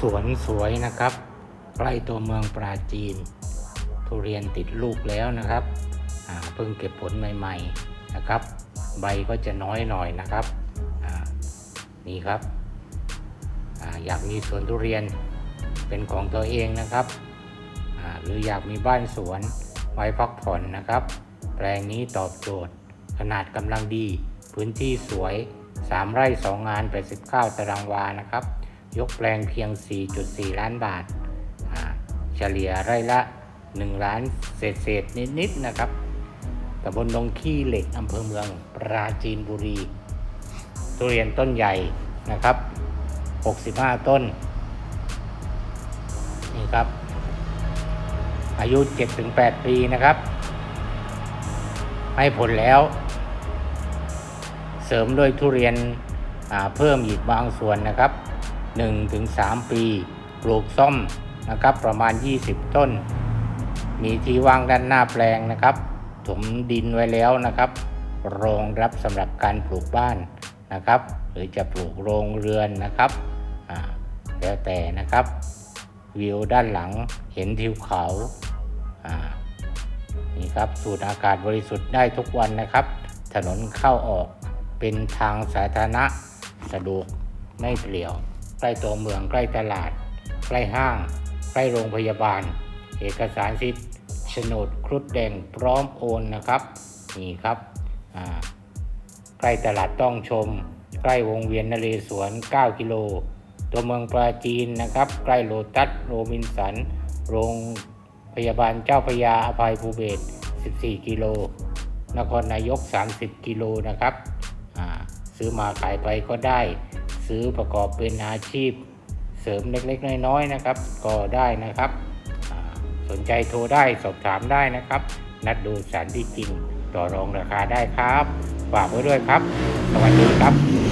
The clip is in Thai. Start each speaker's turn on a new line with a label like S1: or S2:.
S1: สวนสวยนะครับ ใกล้ตัวเมืองปราจีน ทุเรียนติดลูกแล้วนะครับเพิ่งเก็บผลใหม่ ๆนะครับ ใบก็จะน้อยหน่อยนะครับนี่ครับออยากมีสวนทุเรียนเป็นของตัวเองนะครับหรืออยากมีบ้านสวนไว้พักผ่อนนะครับ แปลงนี้ตอบโจทย์ ขนาดกำลังดี พื้นที่สวย 3 ไร่ 2 งาน 89 ตารางวานะครับ ยกแปลงเพียง 4.4 ล้านบาท เฉลี่ยไร่ละ 1 ล้านเศษเศษนิดๆนะครับตำบลดงขี้เหล็กอำเภอเมืองปราจีนบุรี ทุเรียนต้นใหญ่นะครับ 65 ต้น นี่ครับ อายุ 7-8 ปีนะครับ ให้ผลแล้ว เสริมด้วยทุเรียนเพิ่มอีกบางส่วนนะครับ 1-3 ปีปลูกซ่อมนะครับประมาณ 20 ต้น มีที่ว่างด้านหน้าแปลงนะครับถมดินไว้แล้วนะครับ รองรับสำหรับการปลูกบ้านนะครับ หรือจะปลูกโรงเรือนนะครับอ่าแล้วแต่นะครับ วิวด้านหลังเห็นทิวเขาอ่านี่ครับสูดอากาศบริสุทธิ์ได้ทุกวันนะครับ ถนนเข้าออกเป็นทางสาธารณะสะดวกไม่เปลี่ยว ใกล้ตัวเมืองใกล้ตลาด ใกล้ห้าง ใกล้โรงพยาบาล เอกสารสิทธิ์โฉนดครุฑแดงพร้อมโอนนะครับ นี่ครับใกล้ตลาดต้องชม ใกล้วงเวียนนเรศวร 9 กิโล ตัวเมืองปราจีนนะครับ ใกล้โลตัสโรบินสัน โรงพยาบาลเจ้าพยาอภัยภูเบศ14 กิโล นครนายก 30 กิโลนะครับ ซื้อมาขายไปก็ได้ ซื้อประกอบเป็นอาชีพ เสริมเล็กๆ น้อยๆนะครับ ก็ได้นะครับ สนใจโทรได้สอบถามได้นะครับ นัดดูสารที่จริง ต่อรองราคาได้ครับ ฝากไว้ด้วยครับ สวัสดีครับ